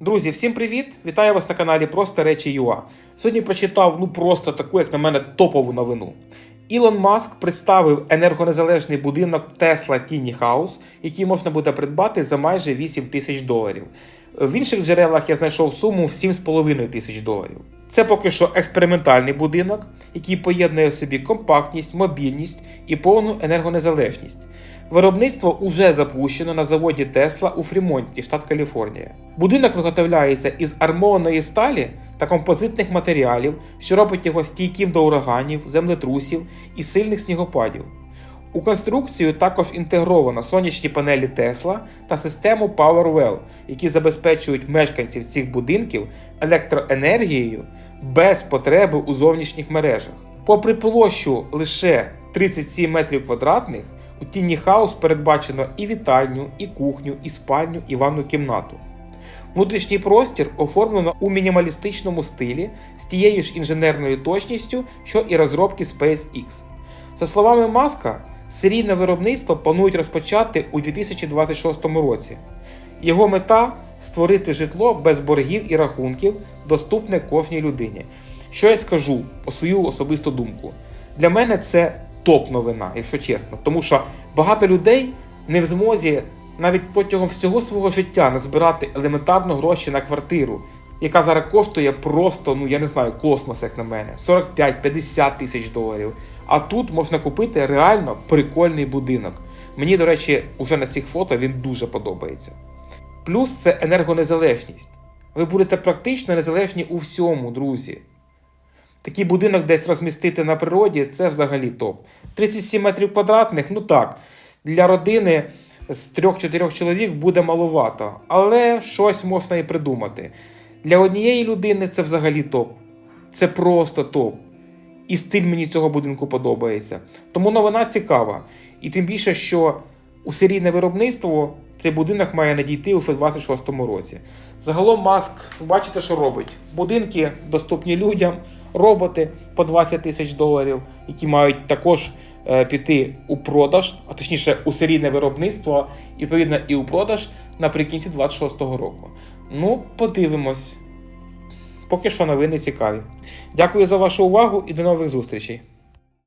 Друзі, всім привіт! Вітаю вас на каналі Просто Речі ЮА. Сьогодні прочитав ну просто таку, як на мене, топову новину. Ілон Маск представив енергонезалежний будинок Tesla Tiny House, який можна буде придбати за майже 8 тисяч доларів. В інших джерелах я знайшов суму в 7,5 тисяч доларів. Це поки що експериментальний будинок, який поєднує в собі компактність, мобільність і повну енергонезалежність. Виробництво уже запущено на заводі Тесла у Фрімонті, штат Каліфорнія. Будинок виготовляється із армованої сталі та композитних матеріалів, що робить його стійким до ураганів, землетрусів і сильних снігопадів. У конструкцію також інтегровано сонячні панелі Тесла та систему Powerwell, які забезпечують мешканців цих будинків електроенергією без потреби у зовнішніх мережах. Попри площу лише 37 метрів квадратних, у Тіні Хаус передбачено і вітальню, і кухню, і спальню, і ванну кімнату. Внутрішній простір оформлено у мінімалістичному стилі з тією ж інженерною точністю, що і розробки SpaceX. За словами Маска, серійне виробництво планують розпочати у 2026 році. Його мета створити житло без боргів і рахунків, доступне кожній людині. Що я скажу по свою особисту думку? Для мене це топ-новина, якщо чесно, тому що багато людей не в змозі навіть протягом всього свого життя назбирати елементарно гроші на квартиру, яка зараз коштує просто, ну я не знаю, космос, як на мене, 45-50 тисяч доларів. А тут можна купити реально прикольний будинок. Мені, до речі, уже на цих фото він дуже подобається. Плюс це енергонезалежність. Ви будете практично незалежні у всьому, друзі. Такий будинок десь розмістити на природі це взагалі топ. 37 метрів квадратних, ну так, для родини з 3-4 чоловік буде маловато, але щось можна і придумати. Для однієї людини це взагалі топ. Це просто топ. І стиль мені цього будинку подобається. Тому новина цікава. І тим більше, що у серійне виробництво цей будинок має надійти у 26-му році. Загалом Маск, бачите, що робить. Будинки доступні людям, роботи по 20 тисяч доларів, які мають також е, піти у продаж, а точніше у серійне виробництво, і відповідно і у продаж наприкінці 26-го року. Ну, подивимось. Поки що новини цікаві. Дякую за вашу увагу і до нових зустрічей.